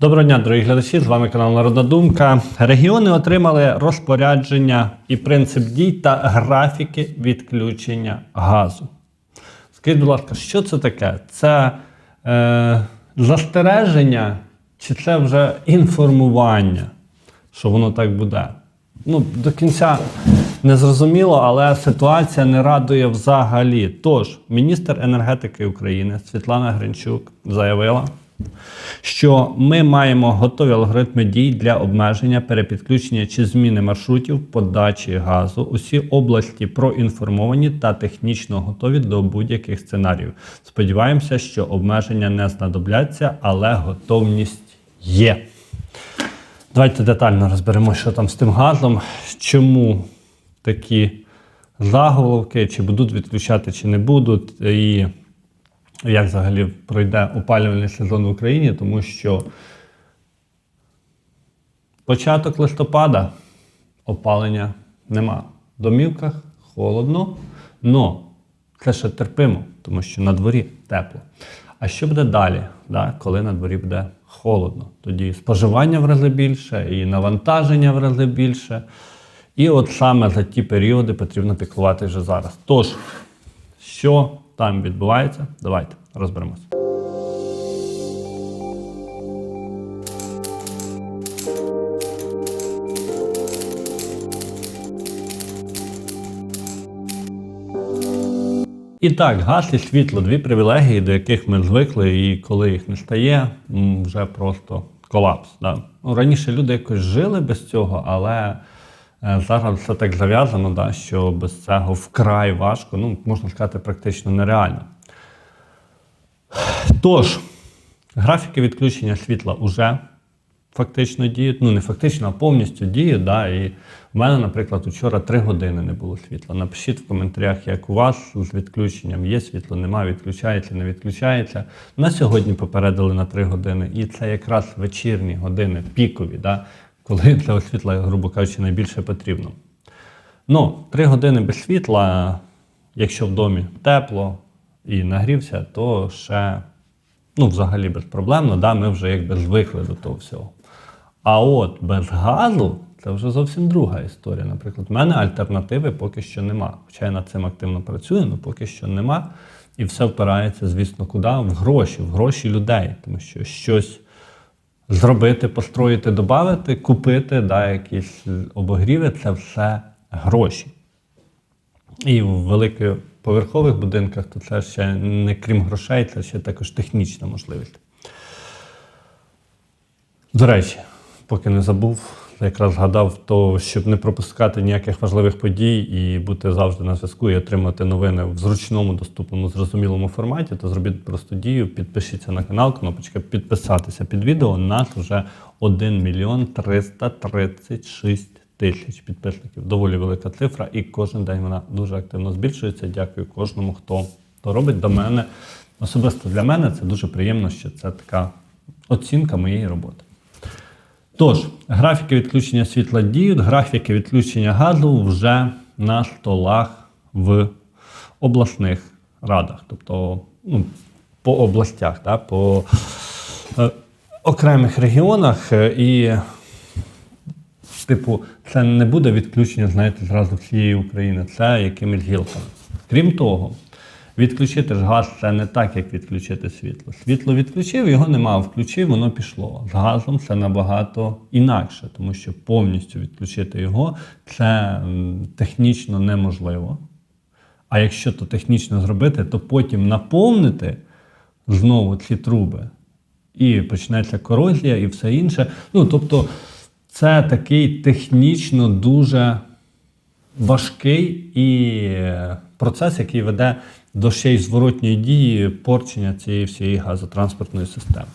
Доброго дня, дорогі глядачі! З вами канал Народна Думка. Регіони отримали розпорядження і принцип дій та графіки відключення газу. Скажіть, будь ласка, що це таке? Це е, застереження чи це вже інформування, що воно так буде? Ну, до кінця не зрозуміло, але ситуація не радує взагалі. Тож, міністр енергетики України Світлана Гринчук заявила, що ми маємо готові алгоритми дій для обмеження, перепідключення чи зміни маршрутів подачі газу. Усі області проінформовані та технічно готові до будь-яких сценаріїв. Сподіваємося, що обмеження не знадобляться, але готовність є. Давайте детально розберемо, що там з тим газом, чому такі заголовки, чи будуть відключати, чи не будуть, і як взагалі пройде опалювальний сезон в Україні, тому що початок листопада опалення нема. В домівках холодно, но це ще терпимо, тому що на дворі тепло. А що буде далі, да, коли на дворі буде холодно? Тоді споживання в рази більше, і навантаження в рази більше. І от саме за ті періоди потрібно піклувати вже зараз. Тож, що там відбувається, давайте розберемося. І так, газ і світло дві привілегії, до яких ми звикли, і коли їх не стає, вже просто колапс. Да. Ну, раніше люди якось жили без цього, але зараз все так зав'язано, да, що без цього вкрай важко, ну, можна сказати, практично нереально. Тож, графіки відключення світла вже фактично діють. Ну, не фактично, а повністю діють. Да? І в мене, наприклад, вчора 3 години не було світла. Напишіть в коментарях, як у вас з відключенням є світло, немає, відключається, не відключається. На сьогодні попередили на 3 години, і це якраз вечірні години, пікові, да? Коли для освітла, грубо кажучи, найбільше потрібно. Ну, 3 години без світла, якщо в домі тепло і нагрівся, то ще ну, взагалі безпроблемно, да, ми вже якби звикли до того всього. А от без газу це вже зовсім друга історія. Наприклад, в мене альтернативи поки що нема. Хоча я над цим активно працюю, але поки що нема. І все впирається, звісно, куди? В гроші, в гроші людей. Тому що щось зробити, построїти, додати, купити, да, якісь обогріви це все гроші. І в великоповерхових будинках то це ще не крім грошей, це ще також технічна можливість. До речі, поки не забув, якраз згадав, то щоб не пропускати ніяких важливих подій і бути завжди на зв'язку і отримати новини в зручному, доступному, зрозумілому форматі, то зробіть просто дію, підпишіться на канал, кнопочка підписатися під відео. Нас вже 1 мільйон 336 тисяч підписників. Доволі велика цифра, і кожен день вона дуже активно збільшується. Дякую кожному, хто то робить до мене. Особисто для мене це дуже приємно, що це така оцінка моєї роботи. Тож, графіки відключення світла діють, графіки відключення газу вже на столах в обласних радах, тобто ну, по областях, да, по е, окремих регіонах. е, І, типу, це не буде відключення, знаєте, зразу всієї України, це якимись гілками. Крім того, Відключити ж газ це не так, як відключити світло. Світло відключив, його нема, включив, воно пішло. З газом це набагато інакше, тому що повністю відключити його це технічно неможливо. А якщо то технічно зробити, то потім наповнити знову ці труби, і почнеться корозія і все інше. Ну, тобто, це такий технічно дуже важкий і е, процес, який веде до ще й зворотньої дії порчення цієї всієї газотранспортної системи.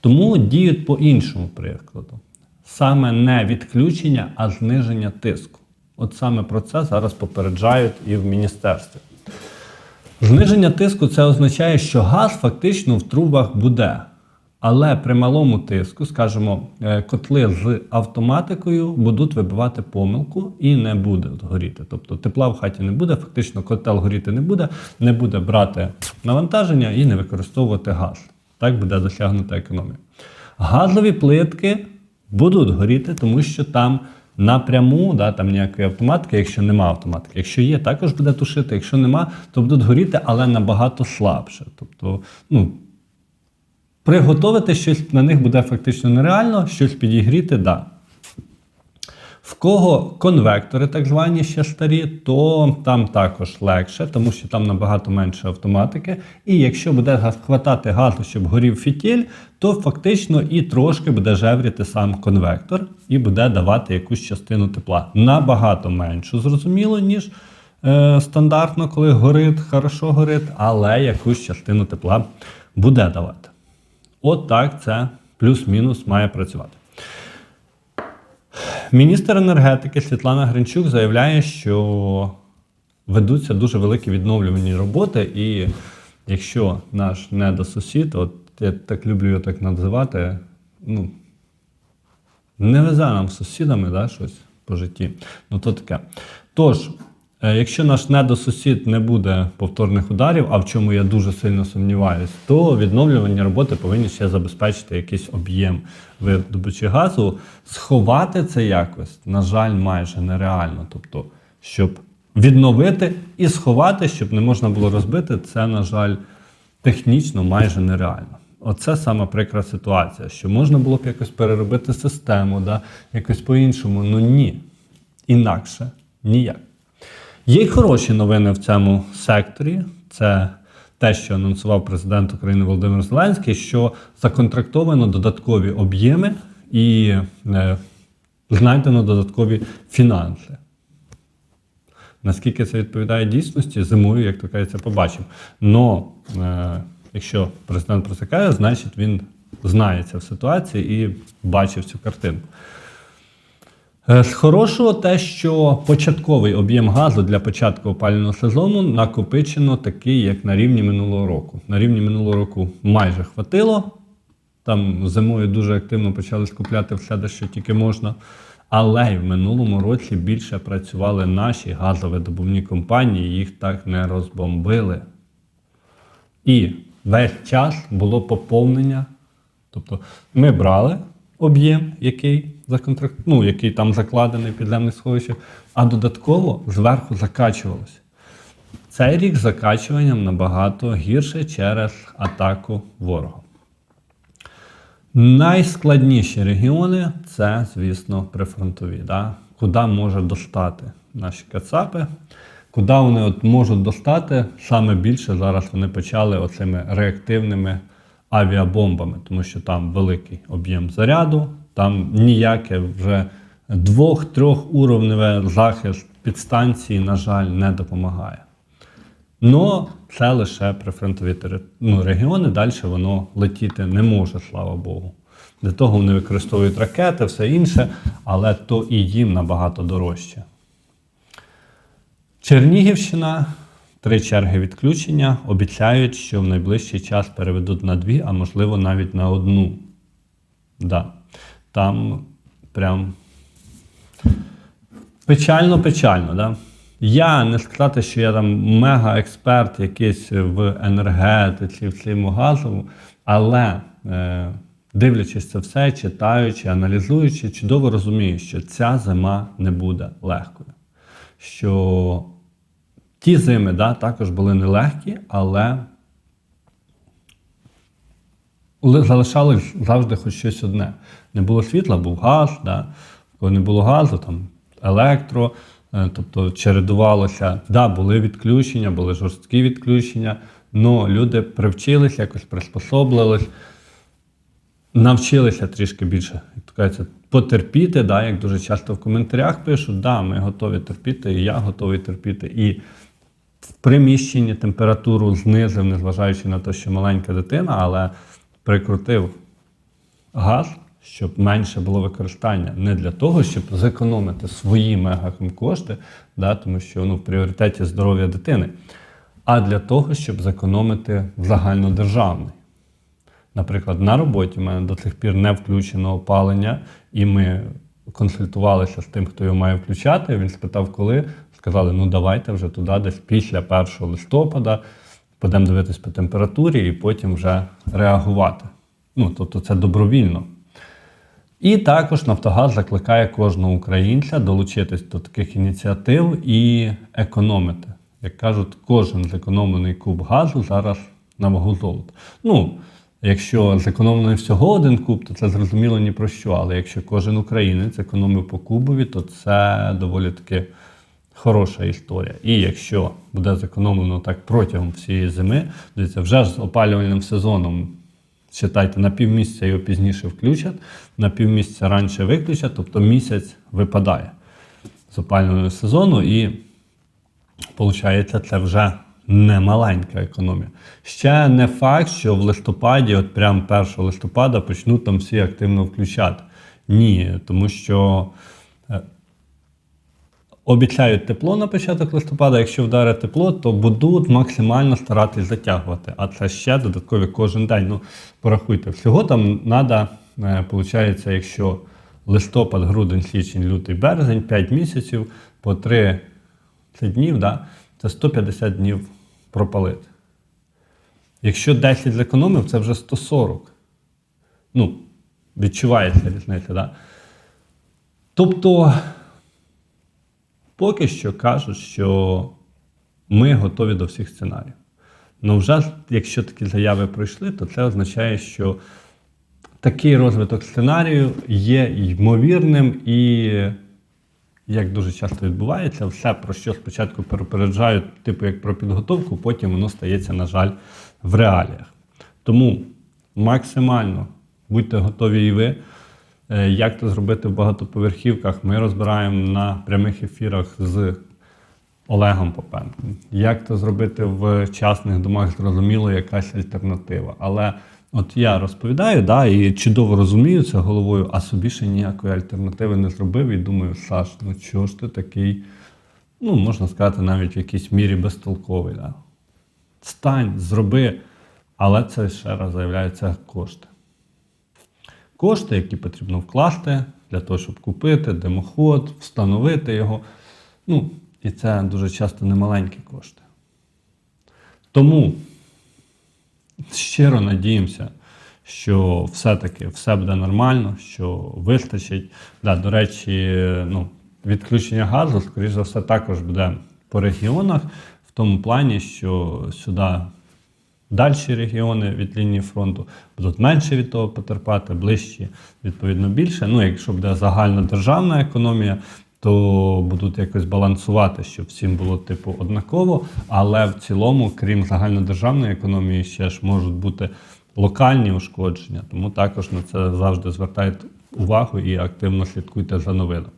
Тому діють по іншому прикладу. Саме не відключення, а зниження тиску. От саме про це зараз попереджають і в міністерстві. Зниження тиску це означає, що газ фактично в трубах буде. Але при малому тиску, скажімо, е, котли з автоматикою будуть вибивати помилку і не буде горіти. Тобто тепла в хаті не буде, фактично котел горіти не буде, не буде брати навантаження і не використовувати газ. Так буде досягнута економія. Газові плитки будуть горіти, тому що там напряму, да, там ніякої автоматики, якщо нема автоматики. Якщо є, також буде тушити. Якщо нема, то будуть горіти, але набагато слабше. Тобто, ну, приготувати щось на них буде фактично нереально, щось підігріти. Да. В кого конвектори, так звані ще старі, то там також легше, тому що там набагато менше автоматики. І якщо буде хватати газу, щоб горів фітіль, то фактично і трошки буде жевріти сам конвектор і буде давати якусь частину тепла. Набагато меншу, зрозуміло, ніж е, стандартно, коли горить, хорошо горить, але якусь частину тепла буде давати. От так це плюс-мінус має працювати. Міністр енергетики Світлана Гринчук заявляє, що ведуться дуже великі відновлювані роботи, і якщо наш недосусід, от я так люблю його так називати, ну, не везе нам з сусідами да, щось по житті. Ну то таке. Тож, якщо наш недосусід не буде повторних ударів, а в чому я дуже сильно сумніваюсь, то відновлювані роботи повинні ще забезпечити якийсь об'єм видобичі газу. Сховати це якось, на жаль, майже нереально. Тобто, щоб відновити і сховати, щоб не можна було розбити, це, на жаль, технічно майже нереально. Оце саме прикра ситуація, що можна було б якось переробити систему, да, якось по-іншому. Ну ні. Інакше ніяк. Є й хороші новини в цьому секторі. Це те, що анонсував президент України Володимир Зеленський, що законтрактовано додаткові об'єми і е, знайдено додаткові фінанси. Наскільки це відповідає дійсності, зимою, як то кажеться, побачимо. Но е, якщо президент про це каже, значить він знається в ситуації і бачив цю картинку. Е, З хорошого те, що початковий об'єм газу для початку опалювального сезону накопичено такий, як на рівні минулого року. На рівні минулого року майже хватило. Там зимою дуже активно почали скупляти все, де що тільки можна. Але й в минулому році більше працювали наші газовидобувні компанії, їх так не розбомбили. І весь час було поповнення. Тобто ми брали об'єм, який законтракт... ну, який там закладений підземне сховище, а додатково зверху закачувалося. Цей рік закачуванням набагато гірше через атаку ворога. Найскладніші регіони це, звісно, прифронтові, да? куди може достати наші кацапи, куди вони от можуть достати, саме більше зараз вони почали оцими реактивними авіабомбами, тому що там великий об'єм заряду, там ніяке вже двох-трьохуровневе захист підстанції, на жаль, не допомагає. Но це лише прифронтові ну, регіони, далі воно летіти не може, слава Богу. Для того вони використовують ракети, все інше, але то і їм набагато дорожче. Чернігівщина, три черги відключення. Обіцяють, що в найближчий час переведуть на дві, а можливо навіть на одну. Да. Там прям печально-печально. Да? Я не сказати, що я там мега-експерт якийсь в енергетиці, в цьому газовому, але е, дивлячись це все, читаючи, аналізуючи, чудово розумію, що ця зима не буде легкою. Що ті зими да, також були нелегкі, але залишалось завжди хоч щось одне. Не було світла, був газ, да. коли не було газу, там електро, е, тобто чередувалося. Да, були відключення, були жорсткі відключення, але люди привчилися, якось приспособлились, навчилися трішки більше, як то кажеться, потерпіти, да, як дуже часто в коментарях пишуть, да, ми готові терпіти, і я готовий терпіти. І в приміщенні температуру знизив, незважаючи на те, що маленька дитина, але прикрутив газ, щоб менше було використання. Не для того, щоб зекономити свої мегаком кошти, да, тому що ну, в пріоритеті здоров'я дитини, а для того, щоб зекономити загальнодержавний. Наприклад, на роботі в мене до цих пір не включено опалення, і ми консультувалися з тим, хто його має включати. Він спитав, коли. Сказали, ну давайте вже туди, десь після 1 листопада, будемо дивитись по температурі і потім вже реагувати. Ну, тобто це добровільно. І також Нафтогаз закликає кожного українця долучитись до таких ініціатив і економити. Як кажуть, кожен зекономлений куб газу зараз на вагу золота. Ну, якщо зекономлений всього один куб, то це зрозуміло ні про що. Але якщо кожен українець економив по кубові, то це доволі таки хороша історія. І якщо буде зекономлено так протягом всієї зими, дивіться, вже з опалювальним сезоном Читайте, на півмісяця його пізніше включать, на півмісяця раніше виключать, тобто місяць випадає з опалювального сезону, і виходить, це вже не маленька економія. Ще не факт, що в листопаді, от прямо 1 листопада, почнуть там всі активно включати. Ні, тому що обіцяють тепло на початок листопада. Якщо вдарить тепло, то будуть максимально старатись затягувати. А це ще додаткові кожен день. Ну, порахуйте, всього там треба, виходить, якщо листопад, грудень, січень, лютий, березень, 5 місяців по 30 днів, да, це 150 днів пропалити. Якщо 10 зекономив, це вже 140. Ну, відчувається різниця, да? Тобто. Поки що кажуть, що ми готові до всіх сценаріїв. Ну, вже якщо такі заяви пройшли, то це означає, що такий розвиток сценарію є ймовірним і, як дуже часто відбувається, все, про що спочатку перепереджають, типу як про підготовку, потім воно стається, на жаль, в реаліях. Тому максимально будьте готові і ви. Е, Як це зробити в багатоповерхівках? Ми розбираємо на прямих ефірах з Олегом Попенком. Як це зробити в частних домах, зрозуміло, якась альтернатива. Але от я розповідаю, да, і чудово розумію це головою, а собі ще ніякої альтернативи не зробив. І думаю, Саш, ну чого ж ти такий, ну можна сказати, навіть в якійсь мірі безтолковий. Да? Стань, зроби, але це ще раз заявляється кошти кошти, які потрібно вкласти для того, щоб купити димоход, встановити його. Ну, і це дуже часто немаленькі кошти. Тому щиро надіємося, що все-таки все буде нормально, що вистачить. Да, До речі, ну, відключення газу, скоріш за все, також буде по регіонах, в тому плані, що сюди Дальші регіони від лінії фронту будуть менше від того потерпати, ближчі, відповідно, більше. Ну, якщо буде загальна державна економія, то будуть якось балансувати, щоб всім було типу однаково. Але в цілому, крім загальнодержавної економії, ще ж можуть бути локальні ушкодження. Тому також на це завжди звертайте увагу і активно слідкуйте за новинами.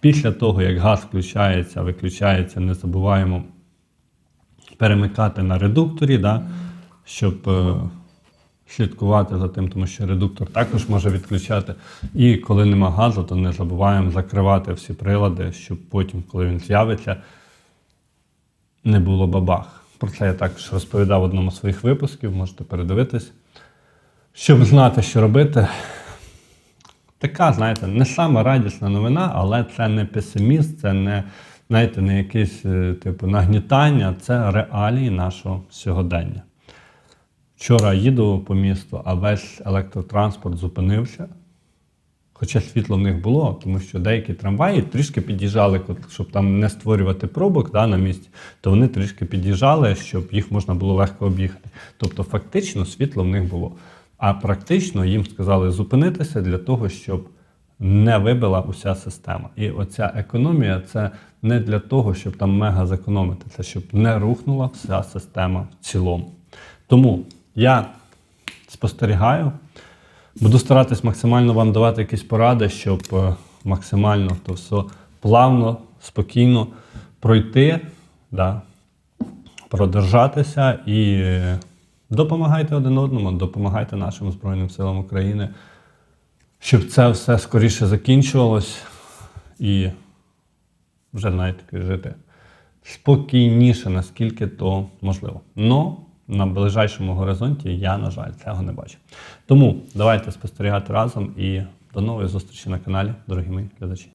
Після того, як газ включається, виключається, не забуваємо перемикати на редукторі. Да? Щоб е, слідкувати за тим, тому що редуктор також може відключати. І коли нема газу, то не забуваємо закривати всі прилади, щоб потім, коли він з'явиться, не було бабах. Про це я також розповідав в одному з своїх випусків, можете передивитись. Щоб знати, що робити. Така, знаєте, не сама радісна новина, але це не песиміст, це не знаєте, не якесь е, типу нагнітання, це реалії нашого сьогодення. Вчора їду по місту, а весь електротранспорт зупинився. Хоча світло в них було, тому що деякі трамваї трішки під'їжджали, щоб там не створювати пробок да, на місці, то вони трішки під'їжджали, щоб їх можна було легко об'їхати. Тобто, фактично, світло в них було. А практично їм сказали зупинитися для того, щоб не вибила уся система. І оця економія це не для того, щоб там мега зекономити, це щоб не рухнула вся система в цілому. Тому. Я спостерігаю, буду старатись максимально вам давати якісь поради, щоб е, максимально то все плавно, спокійно пройти, да, продержатися і допомагайте один одному, допомагайте нашим Збройним силам України, щоб це все скоріше закінчувалось і вже знаєте, жити спокійніше, наскільки то можливо. Но на ближайшому горизонті я, на жаль, цього не бачу. Тому давайте спостерігати разом і до нової зустрічі на каналі, дорогі мої глядачі.